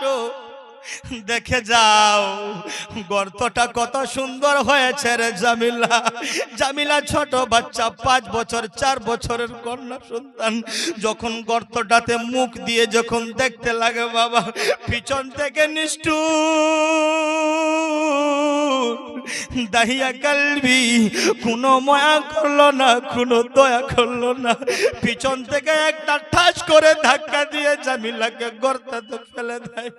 আসো, দেখে যাও, গর্তটা কত সুন্দর হয়েছে রে জামিলা। জামিলা ছোট বাচ্চা, পাঁচ বছর, চার বছরের কন্যা সন্তান। যখন গর্তটাতে মুখ দিয়ে যখন দেখতে লাগে, বাবা, পিছন থেকে নিষ্ঠুর। দাহিয়া কালবি, কোনো মায়া করল না, কোনো দয়া করল না। পিছন থেকে একটা ঠাস করে ধাক্কা দিয়ে জামিলাকে গর্তাতে ফেলে দেয়।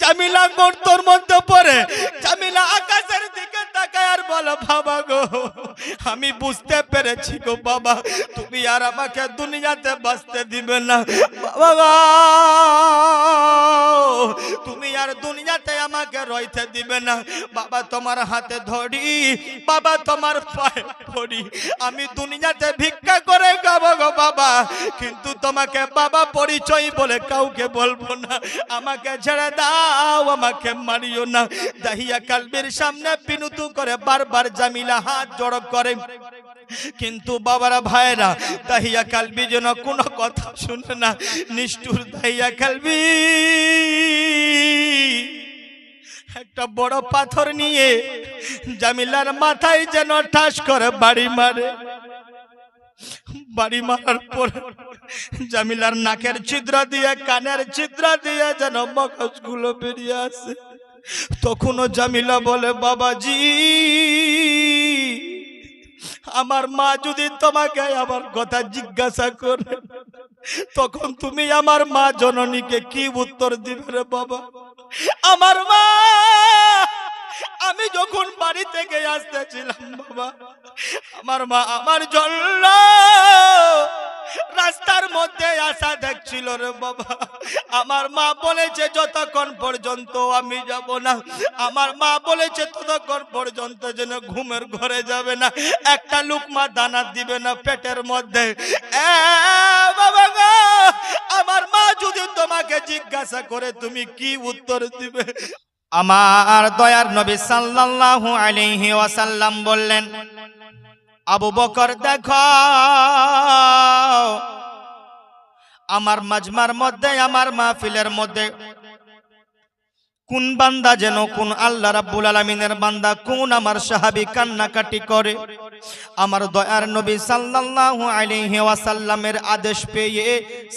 জামিলা গর্তর মধ্যে পড়ে, জামিলা আকাশের দিকে তাকায় আর বলো, বাবা গো, আমি বুঝতে পেরেছি গো বাবা, তুমি আর আমাকে দুনিয়াতে বাঁচতে দিবে না। বাবা তুমি আর দুনিয়াতে আমাকে রইতে দিবে না। বাবা তোমার হাতে ধরি, বাবা তোমার পায়ে পড়ি। আমি দুনিয়াতে ভিক্ষা করে খাব গো বাবা, কিন্তু তোমাকে বাবা পরিচয় বলে কাউকে বলব না। আমাকে ছেড়ে দাও, আমাকে মারিও না। দাহিয়া কালবির সামনে বিনুতু করে বারবার জামিলা হাত জড়ো করে। কিন্তু বাবারা ভাইরা দাহিয়া কালবি যেন কোনো কথা শুনে না, নিষ্ঠুর দাহিয়া কালবি। একটা বড় পাথর নিয়ে জামিলার মাথায় যেন ঠাস করে বাড়ি মারে। বাড়ি মারার পর জামিলার নাকের ছিদ্র দিয়ে, কানের ছিদ্র দিয়ে যেন মগজগুলো বেরিয়ে আসে। তখনও জামিলা বলে, বাবাজি আমার মা যদি তোমাকে আমার কথা জিজ্ঞাসা করে, তখন তুমি আমার মা জননীকে কি উত্তর দিবে রে বাবা? আমার মা! আমি যখন বাড়ি থেকে আসতেছিলাম, বাবা, আমার মা আমার জন্য রাস্তার মধ্যে আসা দেখছিল রে বাবা, আমার মা বলেছে, যতক্ষণ পর্যন্ত আমি যাব না, আমার মা বলেছে, ততক্ষণ পর্যন্ত যেন ঘুমের ঘরে যাবে না। একটা লুকমা দানা দিবে না পেটের মধ্যে। বাবা আমার মা যদি তোমাকে জিজ্ঞাসা করে, তুমি কি উত্তর দিবে? আমার দয়ার নবী সাল্লাল্লাহু আলাইহি ওয়াসাল্লাম বললেন, আবু বকর, দেখো, আমার মাজমার মধ্যে, আমার মাহফিলের মধ্যে কোন বান্দা যেন কোন আল্লাহ রাব্বুল আলামিনের বান্দা কোন আমার সাহাবী কান্নাকাটি করে? আমার দয়ার নবী সাল্লাল্লাহু আলাইহি ওয়াসাল্লামের আদেশ পেয়ে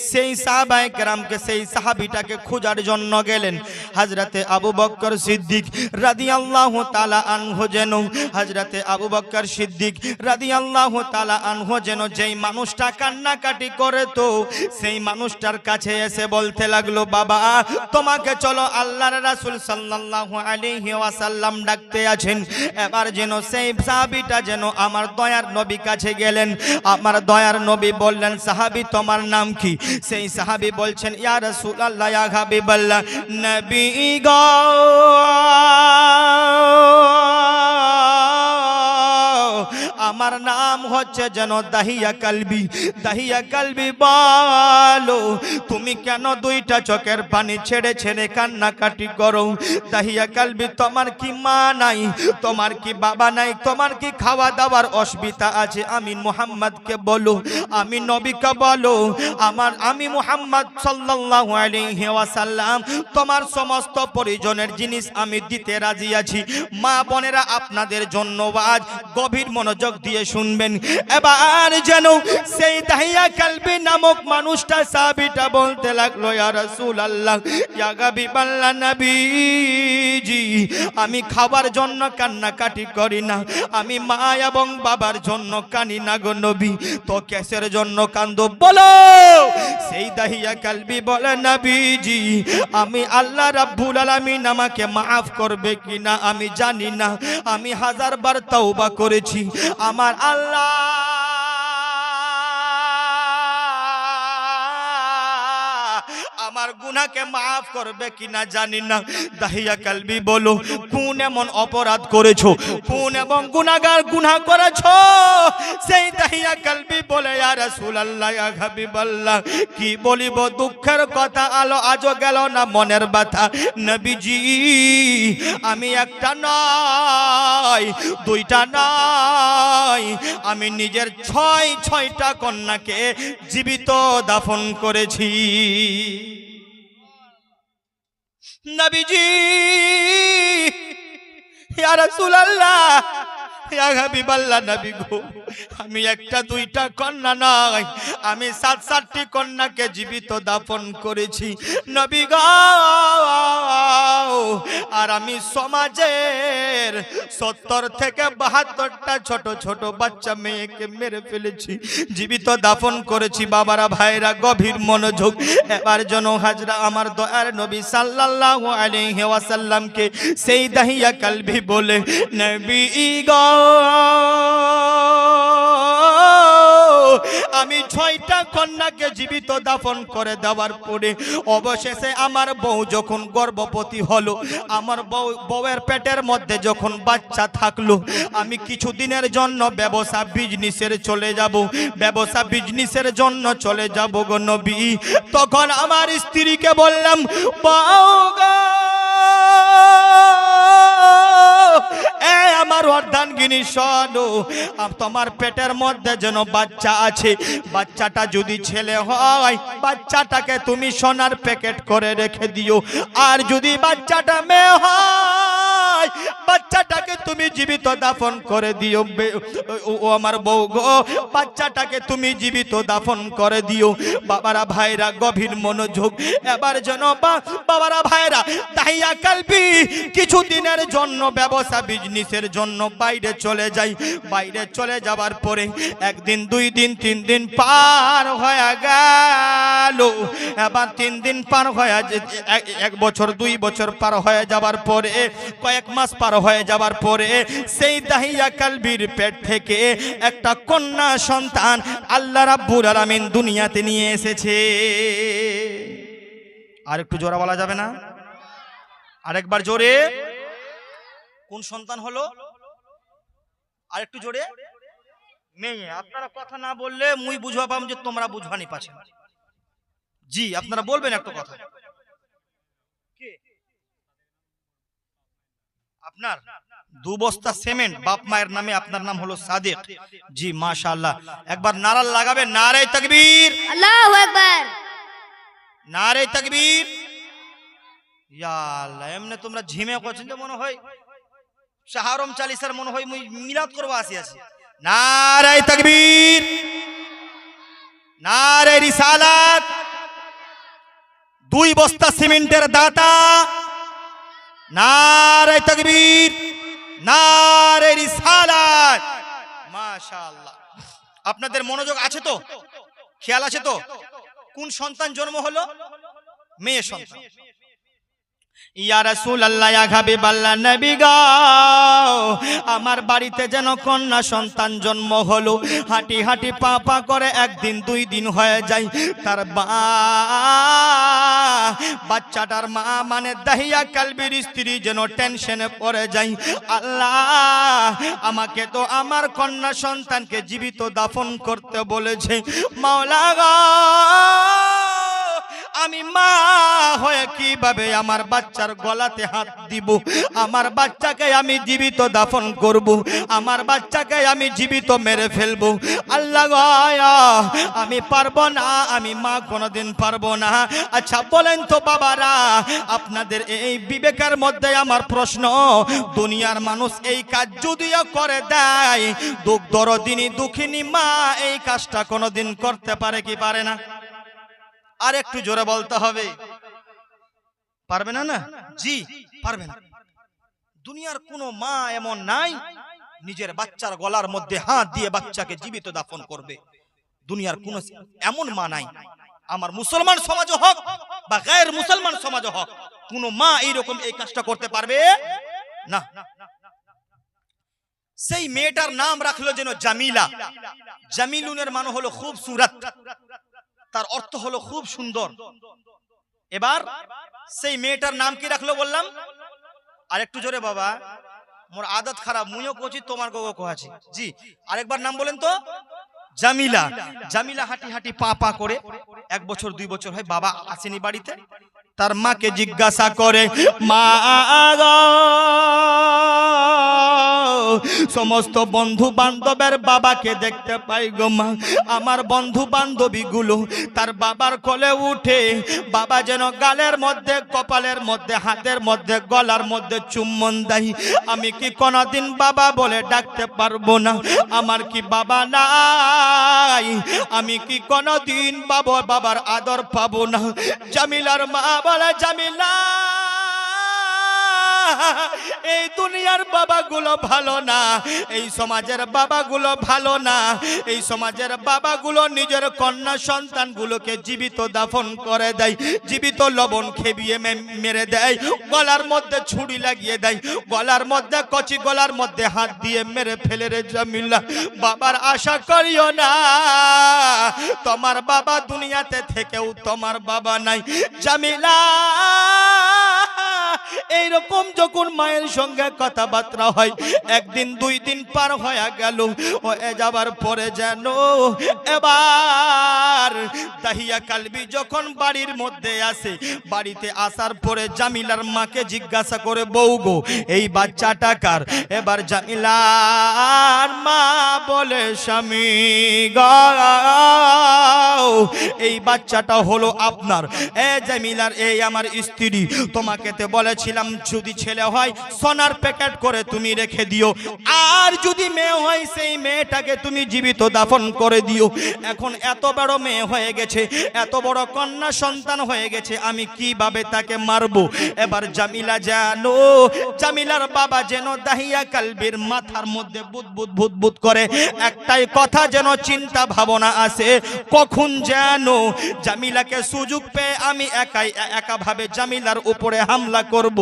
সেই সাহাবায়ে কেরামকে, সেই সাহাবীটাকে খোঁজার জন্য গেলেন। হযরতে আবু বকর সিদ্দিক রাদিয়াল্লাহু তাআলা আনহু যেন, হযরতে আবু বকর সিদ্দিক রাদিয়াল্লাহু তাআলা আনহু যেন যেই মানুষটা কান্নাকাটি করে তো সেই মানুষটার কাছে এসে বলতে লাগল, বাবা, তোমাকে চলো আল্লাহর রাসূল সাল্লাল্লাহু আলাইহি ওয়াসাল্লাম ডাকতে আছেন। এবার যেন সেই সাহাবীটা যেন আমার দয়ার নবী কাছে গেলেন। আমার দয়ার নবী বললেন, সাহাবি, তোমার নাম কি? সেই সাহাবি বলছেন, ইয়া রাসূলুল্লাহ, ইয়া হাবিবাল্লাহ, নবী গো। আমার নাম হচ্ছে যেন দাহিয়া কালবি দাহিয়া কালবি বলো। তুমি কেন দুইটা চোখের পানি ছেড়ে ছেড়ে কান্নাকাটি করো? দাহিয়া কালবি তোমার কি মা নাই? তোমার কি বাবা নাই? তোমার কি খাওয়া দাওয়ার অসুবিধা আছে? আমি মুহাম্মদকে বলো, আমি নবীকে বলো। আমার, আমি মুহাম্মদ সাল্লাল্লাহু আলাইহি ওয়াসাল্লাম, তোমার সমস্ত পরিজনের জিনিস আমি দিতে রাজি আছি। মা বোনেরা, আপনাদের জন্য আজ গভীর মনোযোগ দিয়ে শুনবেন। এবার যেন সেই দাহিয়া কালবি নামক মানুষটা সাবিটা বলতে লাগল, ইয়া রাসূলুল্লাহ, ইয়া গাবিবাল্লাহ নবীজি, আমি খাবার জন্য কান্নাকাটি করি না, আমি মা এবং বাবার জন্য কানি না গো নবী, তো কেসের জন্য কান্দো। বলো, সেই দাহিয়া কালবি বলে, নবীজি, আমি আল্লাহ রাব্বুল আলামিন আমাকে মাফ করবে কিনা আমি জানি না, আমি হাজার বার তওবা করেছি, আমার আল্লাহ আমার গুনাহকে মাফ করবে কিনা জানি না। দাহিয়া কালবি বলো, কোন এমন অপরাধ করেছ? কোন এবং গুনাহগার গুনাহ করেছ? সেই দাহিয়া কালবি বলে, ইয়া রাসূলুল্লাহ, ইয়া হাবিবাল্লাহ, কি বলিব দুঃখের কথা? আলো আজও গেল না মনের ব্যথা? নবীজি, আমি একটা নয় দুইটা নয় আমি নিজের ছয়, ছয়টা কন্যাকে জীবিত দাফন করেছি। নবীজি ইয়া রাসূলুল্লাহ গো, আমি একটা দুইটা কন্যা নয় আমি সাত সাতটি কন্যাকে জীবিত দাপন করেছি। নবী আর আমি সমাজের সত্তর থেকে বাহাত্তরটা ছোট ছোট বাচ্চা মেয়েকে মেরে ফেলেছি, জীবিত দাফন করেছি। বাবারা, ভাইরা, গভীর মনোযোগ, এবার জন হাজরা আমার দয়ার নবী সাল্লাল্লাহু আলাইহি ওয়াসাল্লামকে সেই দাহিয়া কালবি বলে, নবী গো আমি ছয়টা কন্যাকে জীবিত দাফন করে দেওয়ার পরে অবশেষে আমার বউ যখন গর্ভবতী হলো, আমার বউ, বউয়ের পেটের মধ্যে যখন বাচ্চা থাকল, আমি কিছুদিনের জন্য ব্যবসা বিজনেসের চলে যাব, ব্যবসা বিজনেসের জন্য চলে যাব গো নবী। তখন আমার স্ত্রীকে বললাম বাউ গো। এ আমার অর্ধাঙ্গিনী শোনো তোমার পেটের মধ্যে যেন বাচ্চা আছে। বাচ্চাটা যদি ছেলে হয়, বাচ্চাটাকে তুমি সোনার প্যাকেট করে রেখে দিও। আর যদি বাচ্চাটা মেয়ে হয় বাচ্চাটাকে তুমি জীবিত দাফন করে দিও ও আমার বউ গো। বাচ্চাটাকে তুমি জীবিত দাফন করে দিও। বাবারা ভাইরা, গভীর মনোযোগ। এবার যেন বাবারা ভাইরা তাইয়া কালবি, কিছুদিনের জন্য ব্যবসা বিজনেসের জন্য বাইরে চলে যাই। বাইরে চলে যাবার পরে একদিন, দুই দিন, তিন দিন পার হয়ে গেল। এবার তিন দিন পার হয়ে এক বছর, দুই বছর পার হয়ে যাবার পরে কয়েক মাস পার হয়ে যাবার পরে সেই দাহিয়া কালবির পেট থেকে একটা কন্যা সন্তান আল্লাহ রাব্বুল আলামিন দুনিয়াতে নিয়ে এসেছে। আর একটু জোরা বলা যাবে না? আরেকবার জোরে। কোন সন্তান হলো? আরেকটু জোরে। মেয়ে, আপনারা কথা না বললে মুই বুঝবা পাম যে তোমরা বুঝবানি পাছে জি, আপনারা বলবেন একটা কথা। আপনার দু বস্তা সিমেন্ট বাপ মায়ের নামে আপনার নাম হলো সাদেক। জি মাশাআল্লাহ। একবার নারাল লাগাবেন নারে তাকবীর। আল্লাহু আকবার। নারে তাকবীর। ইয়া আল্লাহ এমনে তোমরা ঝিমে করছেন যে মনে হয় শাহরম চালিসার মনে হয় মুই মিলাদ করব আসি আছি নারে তাকবীর। নারে রিসালাত। দুই বস্তা সিমেন্টের দাতা। নারে তাকবীর নারে রিসালাত। মাশাআল্লাহ। আপনাদের মনোযোগ আছে তো? খেয়াল আছে তো? কোন সন্তান জন্ম হলো? মেয়ে সন্তান। ইয়া রাসূলুল্লাহ, ইয়া হাবিবাল্লাহ, নবী গো। আমার বাড়িতে যেন কন্যা সন্তান জন্ম হলো, হাঁটি হাঁটি পা পা করে একদিন দুই দিন হয়ে যায় তার বা বাচ্চাটার মা মানে দাহিয়া কালবির স্ত্রী যেন টেনশনে পড়ে যাই আল্লাহ, আমাকে তো আমার কন্যা সন্তানকে জীবিত দাফন করতে বলেছে। মাওলা আমি মা হয়ে কীভাবে আমার বাচ্চার গলাতে হাত দিব? আমার বাচ্চাকে আমি জীবিত দাফন করব। আমার বাচ্চাকে আমি জীবিত মেরে ফেলব। আল্লাহ আমি পারব না, আমি মা কোনোদিন পারব না। আচ্ছা বলেন তো বাবারা, আপনাদের এই বিবেকের মধ্যে আমার প্রশ্ন, দুনিয়ার মানুষ এই কাজ যদিও করে দেয়, দুঃখ দরদিনী, দুঃখিনী মা এই কাজটা কোনোদিন করতে পারে কি পারে না? আর একটু জোরে বলতে হবে। পারবে না না? জি, পারবে না। দুনিয়ার কোনো মা এমন নাই, নিজের বাচ্চার গলার মধ্যে হাত দিয়ে বাচ্চাকে জীবিত দাফন করবে। দুনিয়ার কোন এমন মা নাই। আমার মুসলমান সমাজ হোক বা গায়ের মুসলমান সমাজ হোক, কোন মা এইরকম এই কাজটা করতে পারবে না। সেই মেয়েটার নাম রাখল যেন জামিলা। জামিলুনের মানে হলো খুব সুরাত তার অর্থ হলো খুব সুন্দর। এবার সেই মেয়েটার নাম কি রাখল বললাম? আর একটু জোরে বাবা, মোর আদত খারাপ, মুইও কোচি তোমার গো কোহাছি। জি, আরেকবার নাম বলেন তো। জামিলা। জামিলা হাঁটি হাঁটি পা পা করে এক বছর, দুই বছর হয় বাবা আসেনি বাড়িতে। তার মাকে জিজ্ঞাসা করে, মা সমস্ত বন্ধু বান্ধবের বাবাকে দেখতে পাই গো মা। আমার বন্ধু বান্ধবীগুলো তার বাবার কোলে উঠে বাবা যেন গালের মধ্যে, কপালের মধ্যে, হাতের মধ্যে, গলার মধ্যে চুম্বন দেয়। আমি কি কোনোদিন বাবা বলে ডাকতে পারব না? আমার কি বাবা নাই? আমি কি কোনোদিন বাবা, বাবার আদর পাবো না? জামিলার মা বলে, জামিলা! এই দুনিয়ার বাবাগুলো ভালো না, এই সমাজের বাবাগুলো ভালো না, এই সমাজের বাবাগুলো নিজের কন্যা সন্তানগুলোকে জীবিত দাফন করে দেয়, জীবিত লবণ খেবিয়ে মেরে দেয়, গলার মধ্যে ছুরি লাগিয়ে দেয়, গলার মধ্যে কচি গলার মধ্যে হাত দিয়ে মেরে ফেলে রে জামিল্লা। বাবার আশা করিও না, তোমার বাবা দুনিয়াতে থেকেও তোমার বাবা নাই। জামিলা এইরকম যখন মায়ের সঙ্গে কথাবার্তা হয়, একদিন দুই দিন পার হয়ে গেল, ও যাবার পরে যেন এবার তাহিয়া কালবি যখন বাড়ির মধ্যে আসে, বাড়িতে আসার পরে জামিলার মাকে জিজ্ঞাসা করে, বউ গো, এই বাচ্চাটা কার? এবার জামিলার মা বলে, স্বামী এই বাচ্চাটা হলো আপনার। এ জামিলার, এই আমার স্ত্রী, তোমাকে তো বলেছিলাম, যদি ছেলে হয়, সোনার প্যাকেট করে তুমি রেখে দিও। আর যদি মেয়ে হয়, সেই মেয়েটাকে তুমি জীবিত দাফন করে দিও। এখন এত বড় মেয়ে হয়ে গেছে, এত বড় কন্যা সন্তান হয়ে গেছে, আমি কীভাবে তাকে মারবো? এবার জামিলা জানো, জামিলার বাবা যেন দাহিয়া কালবির মাথার মধ্যে বুদ বুদ বুদ বুদ করে, একটাই কথা যেন চিন্তা ভাবনা আসে, কখন যেন জামিলাকে সুযোগ পেয়ে আমি একাই একা ভাবে জামিলার উপরে হামলা করব।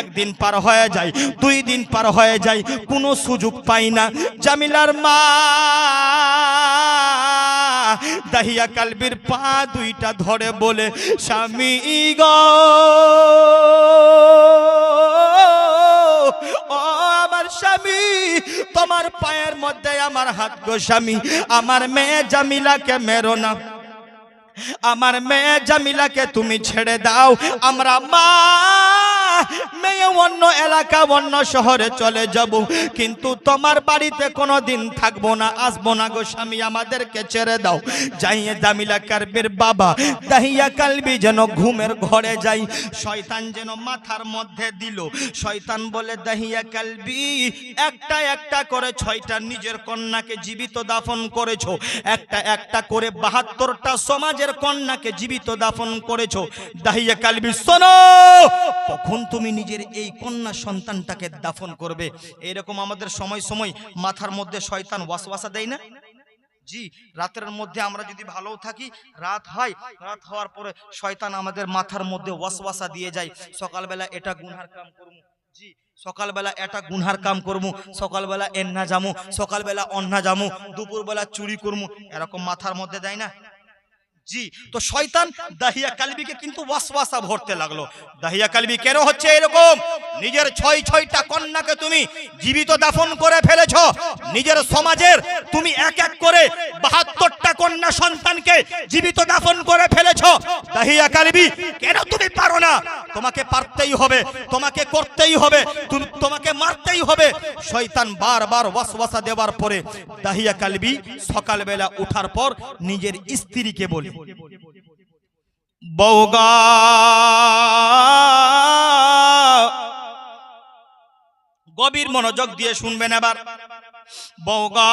একদিন পার হয়ে যায়, দুই দিন পার হয়ে যায়, কোনো সুযোগ পাই না। জামিলার মা দাহিয়া কালবির পা দুইটা ধরে বলে, স্বামী গো তোমার পায়ের মধ্যে আমার হাত গো স্বামী, আমার মেয়ে জামিলাকে মেরো না। আমার মেয়ে জামিলাকে তুমি ছেড়ে দাও, আমরা মা মেয়ে অন্য এলাকা, অন্য শহরে চলে যাব। কিন্তু তোমার বাড়িতে কোনো দিন থাকব না, আসব না গো স্বামী, আমাদেরকে ছেড়ে দাও। যাইয়ে জামিলা কারবির বাবা, দাহিয়া কালবি যেন ঘুমের ঘরে যাই। শয়তান যেন মাথার মধ্যে দিল। শয়তান বলে, দাহিয়া কালবি, একটা একটা করে ছয়টা নিজের কন্যাকে জীবিত দাফন করেছ। একটা একটা করে বাহাত্তরটা সমাজের কন্যাকে জীবিত দাফন করেছ। দাহিয়া কালবি, শোনো কখন তুমি নিজের এই কন্যা সন্তানটাকে দাফন করবে। এরকম আমাদের সময় সময় মাথার মধ্যে শয়তান ওয়াসওয়াসা দেয় না? জি, রাতের মধ্যে আমরা যদি ভালো থাকি, রাত হয়, রাত হওয়ার পরে শয়তান আমাদের মাথার মধ্যে ওয়াসওয়াসা দিয়ে যায়, সকালবেলা এটা গুনহার কাম করব জি, সকালবেলা এটা গুনহার কাম করব সকালবেলা এন্না জামু, সকালবেলা অন্না জামু, দুপুরবেলা চুরি করব এরকম মাথার মধ্যে দেয় না? জি তো শয়তান দাহিয়া কালবিকে কিন্তু ওয়াসওয়াসা ভরতে লাগল। দাহিয়া কালবি কেন হচ্ছে এরকম? নিজের ছয় ছয়টা কন্যাকে তুমি জীবিত দাফন করে ফেলেছ। নিজের সমাজের তুমি এক এক করে বাহাত্তরটা কন্যা সন্তানকে জীবিত দাফন করে ফেলেছ। দাহিয়া কালবি, কেন তুমি পারো না? তোমাকে পারতেই হবে, তোমাকে করতেই হবে, তুমি তোমাকে মারতেই হবে। শয়তান বারবার ওয়াসওয়াসা দেওয়ার পরে দাহিয়া কালবি সকালবেলা উঠার পর নিজের স্ত্রীকে বলে বৌগা গভীর মনোযোগ দিয়ে শুনবেন আবার বৌগা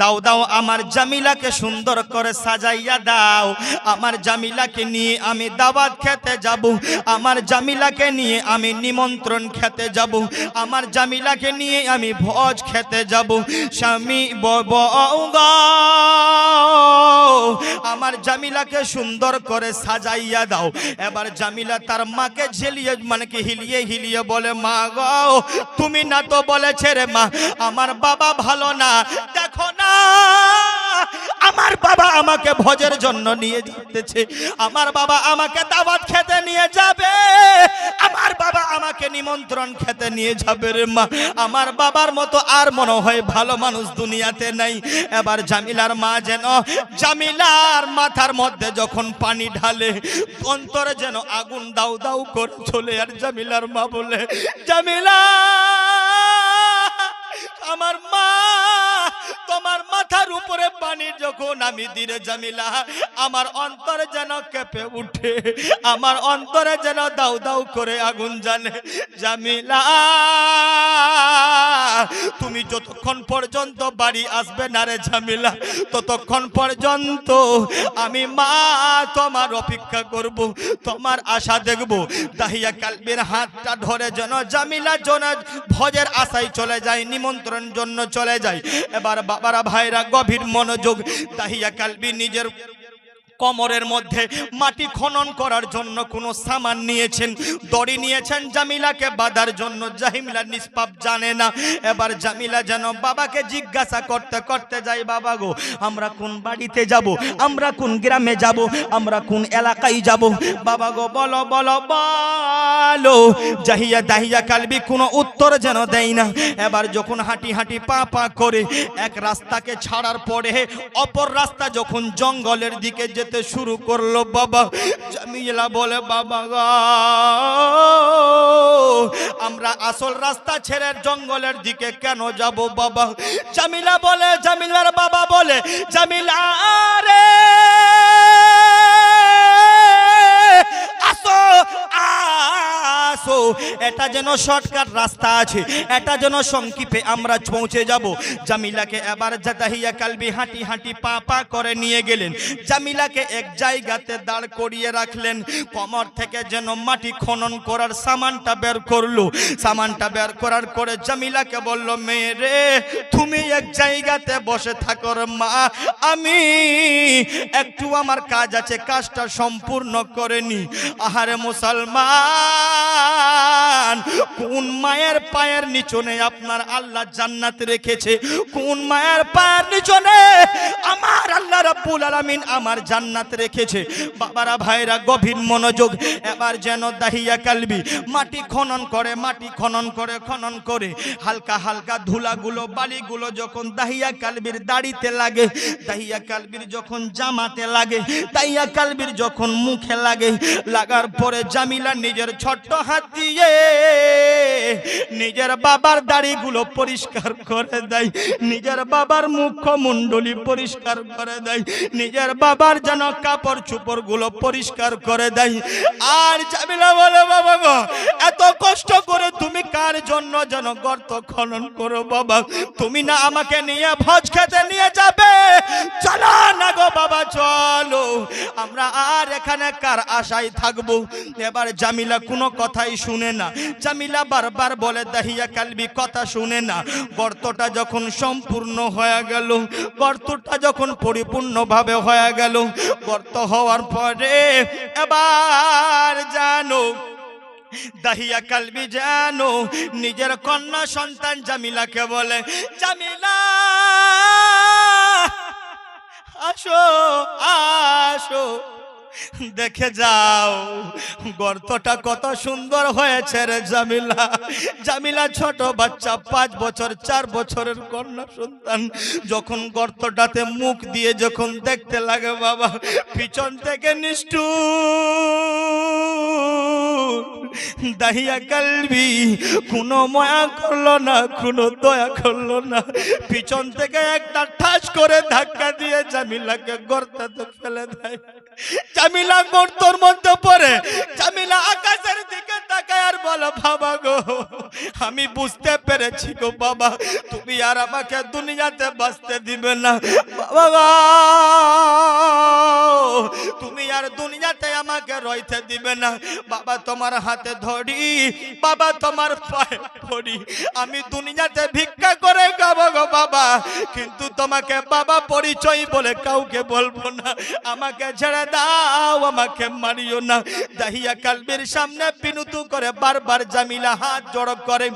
দাও দাও, আমার জামিলাকে সুন্দর করে সাজাইয়া দাও। আমার জামিলাকে নিয়ে আমি দাওয়াত খেতে যাব। আমার জামিলাকে নিয়ে আমি নিমন্ত্রণ খেতে যাব। আমার জামিলাকে নিয়ে আমি ভোজ খেতে যাব। স্বামী বউগা আমার জামিলাকে সুন্দর করে সাজাইয়া দাও। এবার জামিলা তার মাকে ঝেলিয়ে মানে কি হিলিয়ে হিলিয়ে বলে, মা গো, তুমি না তো বলেছে রে মা, আমার বাবা ভালো না। দেখো না আমার বাবা আমাকে ভোজের জন্য নিয়ে যেতেছে। আমার বাবা আমাকে দাওয়াত খেতে নিয়ে যাবে। আমার বাবা আমাকে নিমন্ত্রণ খেতে নিয়ে যাবে রে মা। আমার বাবার মতো আর মনে হয় ভালো মানুষ দুনিয়াতে নাই। এবার জামিলার মা যেন, জামিলার মাথার মধ্যে যখন পানি ঢালে, অন্তরে যেন আগুন দাউ দাউ করে চলে আর জামিলার মা বলে, জামিলা পানি যখন আমি দিলে জামিলা, আমার অন্তরে যেন কেঁপে উঠে, আমার অন্তরে যেন দাউ দাউ করে আগুন জানে। জামিলা, তুমি যতক্ষণ পর্যন্ত বাড়ি আসবে না রে জামিলা, ততক্ষণ পর্যন্ত আমি মা তোমার অপেক্ষা করব, তোমার আশা দেখব। দাহিয়া কালবির হাতটা ধরে যেন জামিলা জন ভজের আশায় চলে যায়, নিমন্ত্রণ জন্য চলে যায়। এবার বাবারা, ভাইরা, গভীর মনোযোগ দাহিয়া কালবি নিজের কমরের মধ্যে মাটি খনন করার জন্য কোনো সামান নিয়েছেন, দড়ি নিয়েছেন, জামিলাকে বাঁধার জন্য। জাহিমিলা নিষ্পাপ জানে না। এবার জামিলা যেন বাবাকে জিজ্ঞাসা করতে করতে যাই বাবা গো, আমরা কোন বাড়িতে যাব? আমরা কোন গ্রামে যাব? আমরা কোন এলাকায় যাব? বাবা গো, বলো বলো বলো। জাহিয়া দাহিয়া কালবি কোনো উত্তর যেন দেয় না। এবার যখন হাঁটি হাঁটি পা পা করে এক রাস্তাকে ছাড়ার পরে অপর রাস্তা যখন জঙ্গলের দিকে যেতে শুরু করল বাবা। জামিলা বলে, বাবা আমরা আসল রাস্তা ছেড়ে জঙ্গলের দিকে কেন যাব বাবা? জামিলা বলে, জামিলার বাবা বলে, জামিলা রে এটা যেন শর্টকাট রাস্তা আছে এটা যেন সংক্ষিপে আমরা পৌঁছে যাব। জামিলাকে এবার জাতাহিয়া কালবি হাঁটি হাঁটি পা পা করে নিয়ে গেলেন। জামিলাকে এক জায়গাতে দাঁড় করিয়ে রাখলেন। কমর থেকে যেন মাটি খনন করার সামানটা বের করল। সামানটা বের করার করে জামিলাকে বলল মেয়ে রে তুমি এক জায়গাতে বসে থাকো মা। আমি একটু আমার কাজ আছে, কাজটা সম্পূর্ণ করে নি। আহারে মুসলমান! কোন মায়ের পায়ের নিচনে আপনার আল্লাহ জান্নাত রেখেছে? কোন মায়ের পায়ের নিচনে আমার আল্লাহ রাব্বুল আলামিন আমার জান্নাত রেখেছে? বাবারা, ভাইরা, গভীর মনোযোগ, এবার যেন দাহিয়া কালবি। মাটি খনন করে, মাটি খনন করে খনন করে। হালকা হালকা ধুলাগুলো, বালিগুলো যখন দাহিয়া কালবির দাড়িতে লাগে, দাহিয়া কালবির যখন জামাতে লাগে, দাহিয়া কালবির যখন মুখে লাগে, লাগার পরে জামিলা নিজের ছোট্ট হাত দিয়ে নিজের বাবার দাড়িগুলো পরিষ্কার করে দেয়, নিজের বাবার মুখমণ্ডলী পরিষ্কার করে দেয়, নিজের বাবার যেন কাপড় চুপড়গুলো পরিষ্কার করে দেয়। আর জামিলা বলে, বাবা গো, এত কষ্ট করে তুমি কার জন্য যেন গর্ত খনন করো, বাবা? তুমি না আমাকে নিয়ে ভোজ খেতে নিয়ে যাবে? চলো না গো, বাবা, চলো। আমরা আর এখানে কার আশায় থাকব? এবার জামিলা কোনো কথাই শুনে না। জামিলা বারবার বলে দাহিয়া কালবি কথা শুনে না। গর্তটা যখন সম্পূর্ণ হয়ে গেল, গর্তটা যখন পরিপূর্ণভাবে হয়ে গেল, গর্ত হওয়ার পরে এবার জানো দাহিয়া কালবি জানো নিজের কন্যা সন্তান জামিলাকে বলে, জামিলা, আসো আসো। দেখে যাও, গর্তটা কত সুন্দর হয়েছে রে জামিলা। জামিলা ছোট বাচ্চা, পাঁচ বছর, চার বছরের কন্যা সন্তান। যখন গর্তটাতে মুখ দিয়ে যখন দেখতে লাগে, বাবা, পিছন থেকে নিষ্ঠুর। দাহিয়া কালবি কোনো মায়া করল না কোনো দয়া করল না। পিছন থেকে একটা ঠাস করে ধাক্কা দিয়ে জামিলাকে গর্তাতে ফেলে দেয়। জামিলা গর্তর মধ্যে পড়ে, জামিলা আকাশের দিকে তাকায় আর বলো, বাবা গো, আমি বুঝতে পেরেছি গো বাবা, তুমি আর আমাকে দুনিয়াতে বাঁচতে দিবে না। বাবা তুমি আর দুনিয়াতে আমাকে রইতে দিবে না। বাবা, তোমার হাতে ধরি। বাবা, তোমার পায়ে পড়ি। আমি দুনিয়াতে ভিক্ষা করে খাব গো বাবা, কিন্তু তোমাকে বাবা পরিচয় বলে কাউকে বলব না। আমাকে ছেড়ে দাও, আমাকে মারিও না। দাহিয়া কালবির সামনে বিনুতু করে বারবার জামিলা হাত জড়ো করে।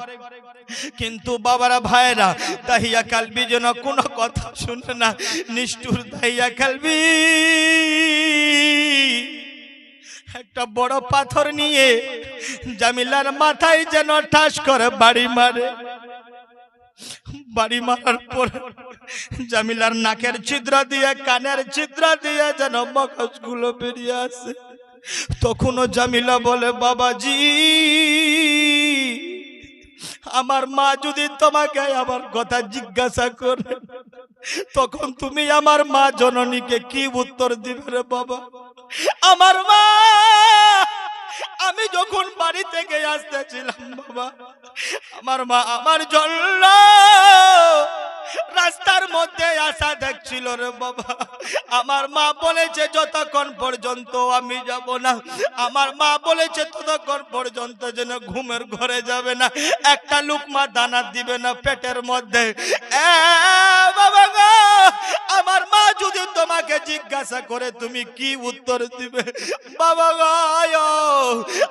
কিন্তু বাবারা ভাইরা দাহিয়া কালবি যেন কোনো কথা শুনে না। নিষ্ঠুর দাহিয়া কালবি। একটা বড় পাথর নিয়ে জামিলার মাথায় যেন ঠাস করে বাড়ি মারে। বাড়ি মারার পর জামিলার নাকের ছিদ্র দিয়ে, কানের ছিদ্র দিয়ে যেন মগজগুলো বেরিয়ে আসে। তখনও জামিলা বলে, বাবাজি, আমার মা যদি তোমাকে আমার কথা জিজ্ঞাসা করে, তখন তুমি আমার মা জননীকে কি উত্তর দিবে রে বাবা? আমার মা, আমি যখন বাড়ি থেকে আসতেছিলাম, বাবা, আমার মা আমার জন্য রাস্তার মধ্যে আসা দেখছিল রে বাবা। আমার মা বলেছে, যতক্ষণ পর্যন্ত আমি যাব না। আমার মা বলেছে, ততক্ষণ পর্যন্ত যেন ঘুমের ঘরে যাবে না। একটা লুকমা দানা দিবে না পেটের মধ্যে। বাবা গো! আমার মা যদি তোমাকে জিজ্ঞাসা করে তুমি কি উত্তর দিবে? বাবা গায়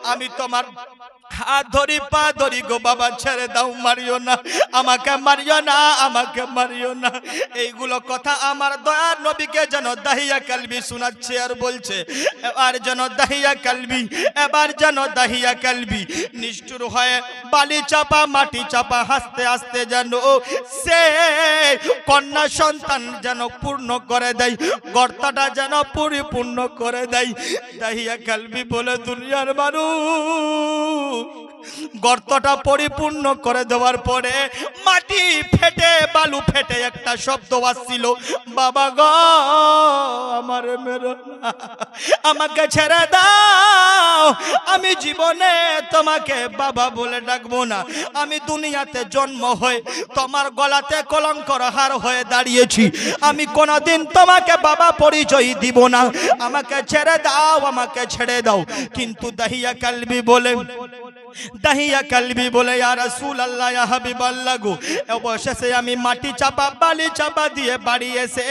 আমি তোমার হাত ধরি, পা ধরি, গো বাবা, ছেড়ে দাও, মারিও না। আমাকে মারিও না, আমাকে মারিও না। এইগুলো কথা আমার দয়ার নবীকে যেন দাহিয়া কালবি শোনাচ্ছে আর বলছে, এবার যেন দাহিয়া কালবি, এবার যেন দাহিয়া কালবি। নিষ্ঠুর হয়ে বালি চাপা, মাটি চাপা, হাসতে হাসতে যেন সে কন্যা সন্তান যেন পূর্ণ করে দেয়, গর্তটা যেন পরিপূর্ণ করে দেয়। দাহিয়া কালবি বলে দুনিয়ার মানুষ গর্তটা পরিপূর্ণ করে দেওয়ার পরে মাটি ফেটে, বালু ফেটে একটা শব্দ আসছিল, বাবা গো, আমার মেরো আমাকে ছেড়ে দাও, আমি জীবনে তোমাকে বাবা বলে ডাকবো না, আমি দুনিয়াতে জন্ম হয়ে তোমার গলাতে কলঙ্কর হার হয়ে দাঁড়িয়েছি, আমি কোনোদিন তোমাকে বাবা পরিচয় দিব না, আমাকে ছেড়ে দাও, আমাকে ছেড়ে দাও। কিন্তু দাহিয়া কালবি বলে দাহিয়া কালবি বলে, ইয়া রাসূল আল্লাহ ইয়া হাবিব গো, অবশেষে আমি মাটি চাপা, বালি চাপা দিয়ে বাড়ি এসে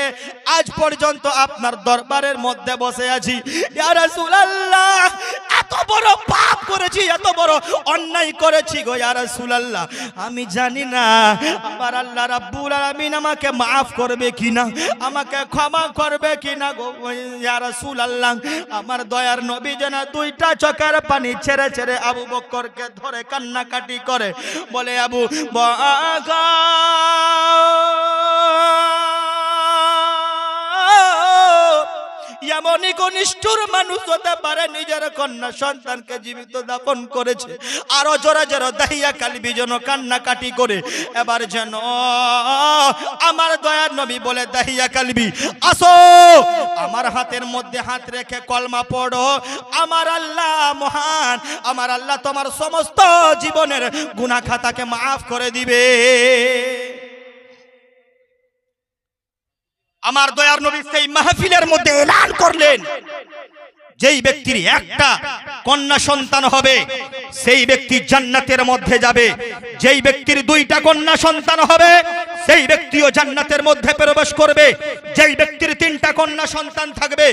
আজ পর্যন্ত আপনার দরবারের মধ্যে বসে আছি। ইয়া রাসূল আল্লাহ এত বড় পাপ করেছি, এত বড় অন্যায় করেছি গো, ইয়া রাসূল আল্লাহ আমি জানি না, আমার আল্লাহ রাব্বুল আলামিন আমাকে মাফ করবে কিনা, আমাকে ক্ষমা করবে কিনা গো, ইয়া রাসূল আল্লাহ আমার দয়ার নবী যেন দুইটা চোখের পানি ছেড়ে ছেড়ে আবু বক্করকে ধরে কান্নাকাটি করে বলে আবু বকর এমনই কনিষ্ঠুর মানুষ হতে পারে, নিজের কন্যা সন্তানকে জীবিত দাপন করেছে। আরও জোরে জোরে দাহিয়া কালবি যেন কান্নাকাটি করে। এবার যেন আমার দয়ার নবী বলে দাহিয়া কালবি, আসো, আমার হাতের মধ্যে হাত রেখে কলমা পড়ো। আমার আল্লাহ মহান, আমার আল্লাহ তোমার সমস্ত জীবনের গুনাহ খাতাকে মাফ করে দিবে। আমার দয়ার নবী সেই মাহফিলের মধ্যে এলান করলেন। যেই ব্যক্তির একটা কন্যা সন্তান হবে, সেই ব্যক্তি জান্নাতের মধ্যে যাবে। যেই ব্যক্তির দুইটা কন্যা সন্তান হবে সেই ব্যক্তিও জান্নাতের মধ্যে প্রবেশ করবে। যেই ব্যক্তির তিনটা কন্যা সন্তান থাকবে,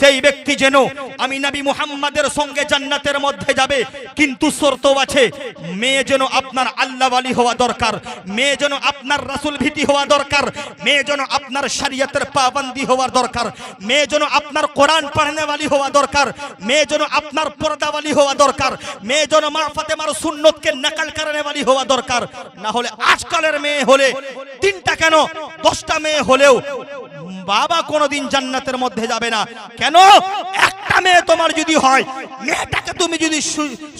সেই ব্যক্তি যেন আমি নবী মুহাম্মাদের সঙ্গে জান্নাতের মধ্যে যাবে। কিন্তু শর্ত আছে, মেয়ে যেন আপনার আল্লাহওয়ালি হওয়া দরকার, মেয়ে যেন আপনার রাসূল ভীতি হওয়া দরকার, মেয়ে যেন আপনার শরীয়তের পাবন্দি হওয়ার দরকার, মেয়ে যেন আপনার কোরআন পড়নেওয়ালি হওয়া দরকার, মেয়ে যেন আপনার পর্দাওয়ালি হওয়া দরকার, মেয়ে যেন মা ফাতেমার সুন্নতকে নকল করনেওয়ালি হওয়া দরকার। না হলে আজকালের মেয়ে হলে তিনটা কেন? দশটা মেয়ে হলেও বাবা কোনোদিন জান্নাতের মধ্যে যাবে না। কেন? একটা মেয়ে তোমার যদি হয়, মেয়েটাকে তুমি যদি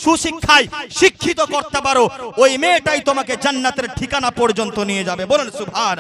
সুশিক্ষায় শিক্ষিত করতে পারো, ওই মেয়েটাই তোমাকে জান্নাতের ঠিকানা পর্যন্ত নিয়ে যাবে। বলেন সুভার